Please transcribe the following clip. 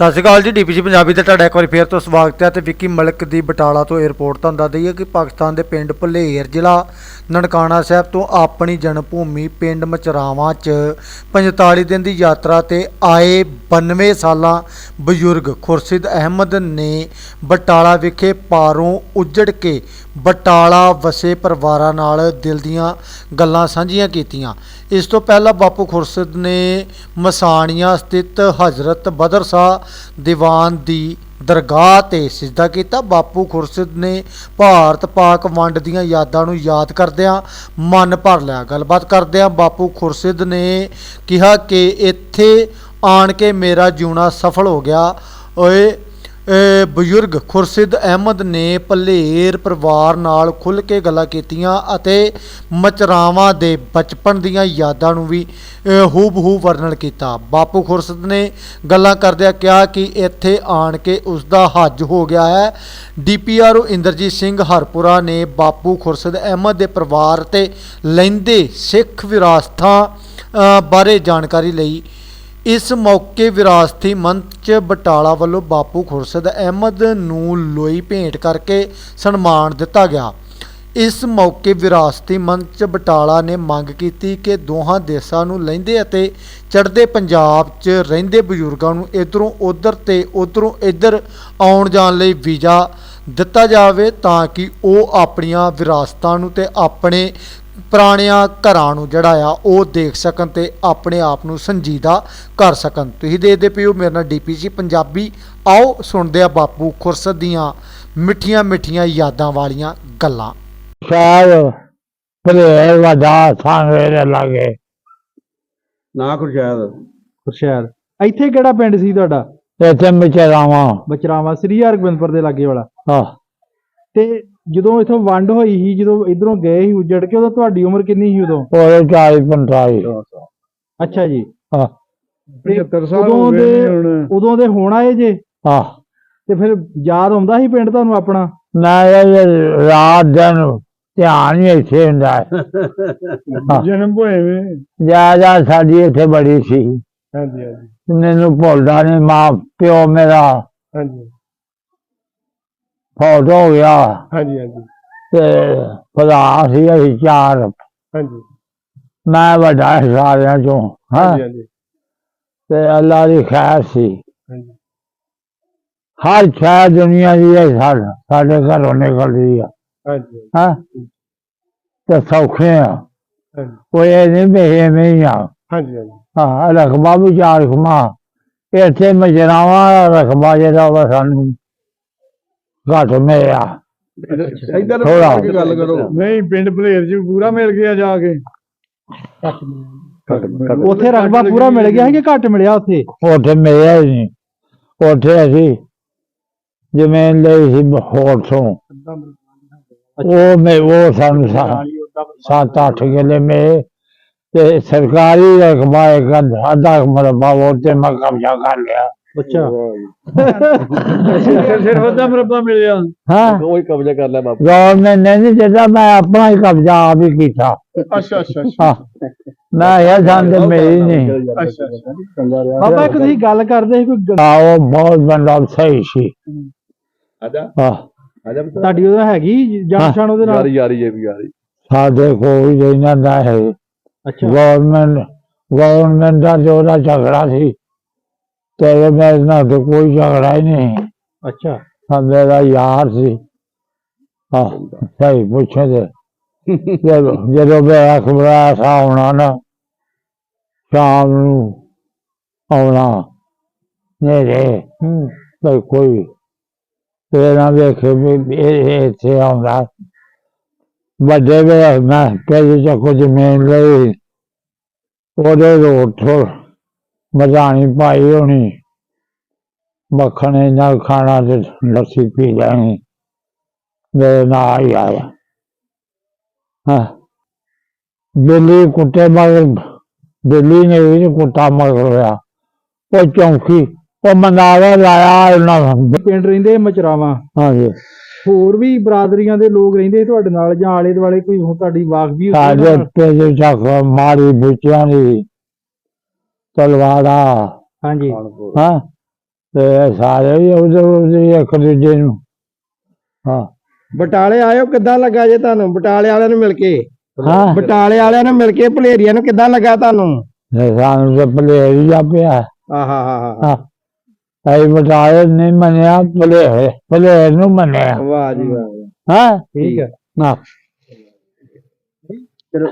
ਸਤਿ ਸ਼੍ਰੀ ਅਕਾਲ ਜੀ ਡੀਪੀਸੀ ਪੰਜਾਬੀ ਤੇ ਤੁਹਾਡਾ ਇੱਕ ਵਾਰੀ ਫੇਰ ਤੋਂ ਸਵਾਗਤ ਹੈ ਤੇ ਵਿੱਕੀ ਮਲਕ ਦੀ ਬਟਾਲਾ ਤੋਂ 에ਅਰਪੋਰਟ ਤੁਹਾਨੂੰ ਦੱਸ ਦਈਏ ਕਿ ਪਾਕਿਸਤਾਨ ਦੇ ਪਿੰਡ ਭੁਲੇਰ ਜ਼ਿਲ੍ਹਾ ਨਨਕਾਣਾ ਸਾਹਿਬ ਤੋਂ ਆਪਣੀ ਜਨਮ ਭੂਮੀ ਪਿੰਡ ਮਚਰਾਵਾਂ 'ਚ 45 ਦਿਨ ਦੀ ਯਾਤਰਾ ਤੇ ਆਏ 92 ਸਾਲਾਂ ਬਜ਼ੁਰਗ ਖੁਰਸ਼ਿਦ ਅਹਿਮਦ ਨੇ ਬਟਾਲਾ ਵਿਖੇ ਪਾਰੋਂ ਉੱਜੜ ਕੇ ਬਟਾਲਾ ਵਸੇ ਪਰਿਵਾਰਾਂ ਨਾਲ ਦਿਲ ਦੀਆਂ ਗੱਲਾਂ ਸਾਂਝੀਆਂ ਕੀਤੀਆਂ। ਇਸ ਤੋਂ ਪਹਿਲਾਂ ਬਾਪੂ ਖੁਰਸ਼ਿਦ ਨੇ ਮਸਾਣੀਆਂ ਸਥਿਤ ਹਜ਼ਰਤ ਬਦਰ ਸ਼ਾਹ ਦੀਵਾਨ ਦੀ ਦਰਗਾਹ ਤੇ ਸਿਜਦਾ ਕੀਤਾ। ਬਾਪੂ ਖੁਰਸ਼ਿਦ ਨੇ ਭਾਰਤ ਪਾਕ ਵੰਡ ਦੀਆਂ ਯਾਦਾਂ ਨੂੰ ਯਾਦ ਕਰਦਿਆਂ ਮਨ ਭਰ ਲਿਆ। ਗੱਲਬਾਤ ਕਰਦਿਆਂ ਬਾਪੂ ਖੁਰਸ਼ਿਦ ਨੇ ਕਿਹਾ ਕਿ ਇੱਥੇ ਆਣ ਕੇ ਮੇਰਾ ਜਿਉਣਾ ਸਫਲ ਹੋ ਗਿਆ। ਓਏ ਬਜ਼ੁਰਗ ਖੁਰਸ਼ਿਦ ਅਹਿਮਦ ਨੇ ਭਲੇਰ ਪਰਿਵਾਰ ਨਾਲ ਖੁੱਲ੍ਹ ਕੇ ਗੱਲਾਂ ਕੀਤੀਆਂ ਅਤੇ ਮਚਰਾਵਾਂ ਦੇ ਬਚਪਨ ਦੀਆਂ ਯਾਦਾਂ ਨੂੰ ਵੀ ਅ, ਹੂਬਹੂ ਵਰਣਨ ਕੀਤਾ। ਬਾਪੂ ਖੁਰਸ਼ਿਦ ਨੇ ਗੱਲਾਂ ਕਰਦਿਆਂ ਕਿਹਾ ਕਿ ਇੱਥੇ ਆਣ ਕੇ ਉਸ ਦਾ ਹੱਜ ਹੋ ਗਿਆ ਹੈ। ਡੀਪੀਆਰਓ ਇੰਦਰਜੀਤ ਸਿੰਘ ਹਰਪੁਰਾ ਨੇ ਬਾਪੂ ਖੁਰਸ਼ਿਦ ਅਹਿਮਦ ਦੇ ਪਰਿਵਾਰ ਤੇ ਲੈਂਦੇ ਸਿੱਖ ਵਿਰਾਸਤਾਂ ਬਾਰੇ ਜਾਣਕਾਰੀ ਲਈ। ਇਸ ਮੌਕੇ ਵਿਰਾਸਤੀ ਮੰਚ ਬਟਾਲਾ ਵੱਲੋਂ ਬਾਪੂ ਖੁਰਸ਼ਦ ਅਹਿਮਦ ਨੂੰ ਲੋਈ ਭੇਂਟ ਕਰਕੇ ਸਨਮਾਨ ਦਿੱਤਾ ਗਿਆ। ਇਸ ਮੌਕੇ ਵਿਰਾਸਤੀ ਮੰਚ ਬਟਾਲਾ ਨੇ ਮੰਗ ਕੀਤੀ ਕਿ ਦੋਹਾਂ ਦੇਸ਼ਾਂ ਨੂੰ ਲੈਂਦੇ ਅਤੇ ਚੜ੍ਹਦੇ ਪੰਜਾਬ 'ਚ ਰਹਿੰਦੇ ਬਜ਼ੁਰਗਾਂ ਨੂੰ ਇਧਰੋਂ ਉਧਰ ਤੇ ਉਧਰੋਂ ਇੱਧਰ ਆਉਣ ਜਾਣ ਲਈ ਵੀਜ਼ਾ ਦਿੱਤਾ ਜਾਵੇ ਤਾਂ ਕਿ ਉਹ ਆਪਣੀਆਂ ਵਿਰਾਸਤਾਂ ਨੂੰ ਤੇ ਆਪਣੇ ਪੁਰਾਣਿਆਂ ਘਰਾਂ ਨੂੰ ਜਿਹੜਾ ਆ ਉਹ ਦੇਖ ਸਕਣ ਤੇ ਆਪਣੇ ਆਪ ਨੂੰ ਸੰਜੀਦਾ ਕਰ ਸਕਣ। ਤੁਸੀਂ ਦੇਖਦੇ ਪਿਓ ਮੇਰੇ ਨਾਲ ਡੀਪੀਸੀ ਪੰਜਾਬੀ। ਆਓ ਸੁਣਦੇ ਆ ਬਾਪੂ ਖੁਰਸਦ ਦੀਆਂ ਮਿੱਠੀਆਂ ਮਿੱਠੀਆਂ ਯਾਦਾਂ ਵਾਲੀਆਂ ਗੱਲਾਂ। ਸ਼ਾਇਦ ਭਲੇ ਵਡਾ ਸਾਂਗੇ ਦੇ ਲਾਗੇ। ਨਾ ਖੁਰਸ਼ਾਦ। ਖੁਰਸ਼ੈਦ। ਇੱਥੇ ਕਿਹੜਾ ਪਿੰਡ ਸੀ ਤੁਹਾਡਾ? ਇੱਥੇ ਮਚਰਾਵਾਂ। ਬਚਰਾਵਾ ਸ੍ਰੀ ਹਰਗੋਬਿੰਦਪੁਰ ਦੇ ਲਾਗੇ ਵਾਲਾ। ਹਾਂ। ਤੇ ਜਦੋਂ ਇਥੋਂ ਵੰਡ ਹੋਈ ਸੀ ਜਦੋਂ ਇਧਰੋਂ ਗਏ ਸੀ ਉੱਜੜ ਕੇ ਉਦੋਂ ਤੁਹਾਡੀ ਉਮਰ ਕਿੰਨੀ ਸੀ ਉਦੋਂ? ਉਹਦੇ ਚਾਲੀ ਪੰਤਾਲੀ ਅੱਛਾ ਜੀ। ਹਾਂ। ਤੇ 75 ਸਾਲ ਉਦੋਂ ਹੋ ਗਏ ਨੇ ਹੁਣ। ਉਦੋਂ ਦੇ ਹੁਣ ਆਏ ਜੇ? ਹਾਂ। ਤੇ ਫਿਰ ਯਾਦ ਆਉਂਦਾ ਸੀ ਪਿੰਡ ਤੁਹਾਨੂੰ ਆਪਣਾ? ਮੈਂ ਇਹ ਰਾਤ ਦਿਨ ਧਿਆਨ ਹੀ ਇੱਥੇ ਹੁੰਦਾ ਹੈ। ਜਨਮ ਹੋਏ ਵੇ। ਜਾ ਜਾ ਸਾਡੀ ਇੱਥੇ ਬੜੀ ਸੀ। ਹਾਂਜੀ ਹਾਂਜੀ। ਮੈਨੂੰ ਭੁੱਲਦਾ ਨਹੀਂ ਮਾਂ ਪਿਓ ਮੇਰਾ ਹਾਂਜੀ। ਫੌਤ ਹੋ ਗਿਆ। ਹਾਂਜੀ ਹਾਂਜੀ। ਤੇ ਭਰਾ ਸੀ ਅਸੀਂ ਚਾਰ। ਹਾਂਜੀ। ਮੈਂ ਵੱਡਾ ਸੀ ਸਾਰਿਆਂ ਚੋਂ ਹਾਂ। ਹਾਂਜੀ ਹਾਂਜੀ। ਤੇ ਅੱਲਾ ਦੀ ਖੈਰ ਸੀ। ਹਾਂਜੀ। ਹਰ ਸ਼ੈ ਦੁਨੀਆ ਦੀ ਹੈ ਸਾਡਾ ਸਾਡੇ ਘਰੋਂ ਨਿਕਲਦੀ ਆ। ਹਾਂਜੀ ਹਾਂ। ਤੇ ਸੌਖੇ ਆ। ਹਾਂਜੀ। ਕੋਈ ਇਹ ਨਹੀਂ ਵੀ ਐਵੇਂ ਹੀ ਆ। ਹਾਂਜੀ ਹਾਂਜੀ। ਹਾਂ ਰਖਬਾ ਵੀ ਚਾਰ ਖਮਾ ਇੱਥੇ ਮਜਰਾਵਾ ਰਖਬਾ ਜਿਹੜਾ ਵਾ ਸਾਨੂੰ ਘੱਟ ਮਿਲਿਆ ਇੱਧਰ ਥੋੜ੍ਹਾ। ਆ ਕੇ ਗੱਲ ਕਰੋ। ਨਹੀਂ ਪਿੰਡ ਭਲੇਰ ਚ ਪੂਰਾ ਮਿਲ ਗਿਆ ਜਾ ਕੇ। ਉੱਥੇ ਰਕਬਾ ਪੂਰਾ ਮਿਲ ਗਿਆ ਸੀ ਕਿ ਘੱਟ ਮਿਲਿਆ ਉੱਥੇ? ਉੱਥੇ ਮਿਲਿਆ ਹੀ ਨਹੀਂ। ਉੱਥੇ ਅਸੀਂ ਜਿਵੇਂ ਲਈ ਸੀ ਹੋਰ ਤੋਂ। ਉਹ ਮੈਂ ਉਹ ਸਾਨੂੰ ਸਾ- ਸੱਤ ਅੱਠ ਕਿਲੇ ਮੇ ਤੇ ਸਰਕਾਰੀ ਰਕਬਾ ਇੱਕ ਅੱਧਾ ਮਰਬਾ ਉਹ ਤੇ ਮੈਂ ਕਬਜ਼ਾ ਕਰ ਲਿਆ। ਅੱਛਾ ਸਿਰਫ ਅੱਧਾ ਮਰਬਾ ਮਿਲਿਆ ਹਾਂ ਉਹ ਹੀ ਕਬਜ਼ਾ ਕਰ ਲਿਆ ਬਾਪੂ ਗਵਰਨਮੈਂਟ ਨੇ ਨਹੀਂ ਦਿੱਤਾ ਮੈਂ ਆਪਣਾ ਹੀ ਕਬਜ਼ਾ ਆਪ ਹੀ ਕੀਤਾ ਅੱਛਾ ਅੱਛਾ ਹਾਂ ਮੈਂ ਇਹ ਸੰਦ ਮੇਰੀ ਨਹੀਂ ਅੱਛਾ ਅੱਛਾ ਬਾਬਾ ਇੱਕ ਤੁਸੀਂ ਗੱਲ ਕਰਦੇ ਸੀ ਕੋਈ ਗ- ਆਓ ਬਹੁਤ ਬੰਦਾ ਸਹੀ ਸੀ ਆਜਾ ਹਾਂ ਆਜਾ ਤੁਹਾਡੀ ਉਹਦਾ ਹੈਗੀ ਜਾਣ ਪਛਾਣ ਉਹਦੇ ਨਾਲ ਯਾਰੀ ਇਹ ਵੀ ਯਾਰੀ ਸਾਡੇ ਕੋਲ ਇਹਨਾਂ ਦਾ ਹੈ ਅੱਛਾ ਗਵਰਨਮੈਂਟ ਗਵਰਨਮੈਂਟ ਦਾ ਜੋ ਉਹਦਾ ਝਗੜਾ ਸੀ ਤੇ ਮੇਰੇ ਨਾਲ ਤਾਂ ਕੋਈ ਝਗੜਾ ਹੀ ਨਹੀਂ ਅੱਛਾ ਹਾਂ ਮੇਰਾ ਯਾਰ ਸੀ ਹਾਂ ਸਹੀ ਪੁੱਛੇ ਤੇ ਜਦੋਂ ਜਦੋਂ ਮੇਰਾ ਖਬਰਾਂ ਸਾ ਆਉਣਾ ਨਾ ਸ਼ਾਮ ਨੂੰ ਆਉਣਾ ਨੇਰੇ ਹੂੰ ਤੇ ਕੋਈ ਇਹ ਨਾ ਵੇਖੇ ਵੀ ਇਹ ਇਹ ਇੱਥੇ ਆਉਂਦਾ ਵੱਡੇ ਵੇ ਮੈਂ ਪੈਸੇ ਚ ਕੁਝ ਜ਼ਮੀਨ ਲਈ ਉਹਦੇ ਰੋਡ ਤੋਂ ਮਜਾਣੀ ਪਾਈ ਹੋਣੀ ਮੱਖਣ ਨਾਲ ਖਾਣਾ ਤੇ ਲੱਸੀ ਪੀ ਜਾਣੀ ਮੇਰੇ ਨਾਲ ਹੀ ਆਇਆ ਹਾਂ। ਬਿੱਲੀ ਕੁੱਤੇ ਮਗਰ ਬਿੱਲੀ ਨੇ ਵੀ ਕੁੱਤਾ ਮਗਰ ਹੋਇਆ। ਉਹ ਚੌਂਕੀ ਉਹ ਮੰਦਾਵਾ ਲਾਇਆ ਉਹਨਾਂ ਪਿੰਡ ਰਹਿੰਦੇ ਮਚਰਾਵਾ। ਹਾਂਜੀ। ਹੋਰ ਵੀ ਬਰਾਦਰੀਆਂ ਦੇ ਲੋਕ ਰਹਿੰਦੇ ਤੁਹਾਡੇ ਨਾਲ ਜਾਂ ਆਲੇ ਦੁਆਲੇ ਕੋਈ ਹੁਣ ਤੁਹਾਡੀ ਸਾਡੇ ਪੇਜੇ ਚੱਕ ਮਾਰੀ ਬੁੱਚਿਆਂ ਦੀ ਤਲਵਾੜਾ ਹਾਂਜੀ। ਹਾਂ। ਤੇ ਸਾਰੇ ਹੀ ਉਧਰ ਉਧਰ ਇੱਕ ਦੂਜੇ ਨੂੰ। ਹਾਂ। ਬਟਾਲੇ ਆਇਓ ਕਿੱਦਾਂ ਲੱਗਾ ਜੇ ਤੁਹਾਨੂੰ? ਬਟਾਲੇ ਵਾਲਿਆਂ ਨੂੰ ਮਿਲ ਕੇ? ਹਾਂ। ਬਟਾਲੇ ਵਾਲਿਆਂ ਨੂੰ ਮਿਲ ਕੇ ਭਲੇਰੀਆਂ ਨੂੰ ਕਿੱਦਾਂ ਲੱਗਾ ਤੁਹਾਨੂੰ? ਸਾਨੂੰ ਤੇ ਭਲੇਰ ਆ ਪਿਆ। ਆਹਾ ਹਾ ਹਾ। ਹਾਂ ਬਟਾਲੇ ਨਹੀਂ ਮੰਨਿਆ ਭਲੇਰ ਭਲੇਰ ਨੂੰ ਮੰਨਿਆ। ਵਾਹ ਜੀ ਵਾਹ। ਹਾਂ। ਠੀਕ ਹੈ। ਨਾ ਚਲੋ।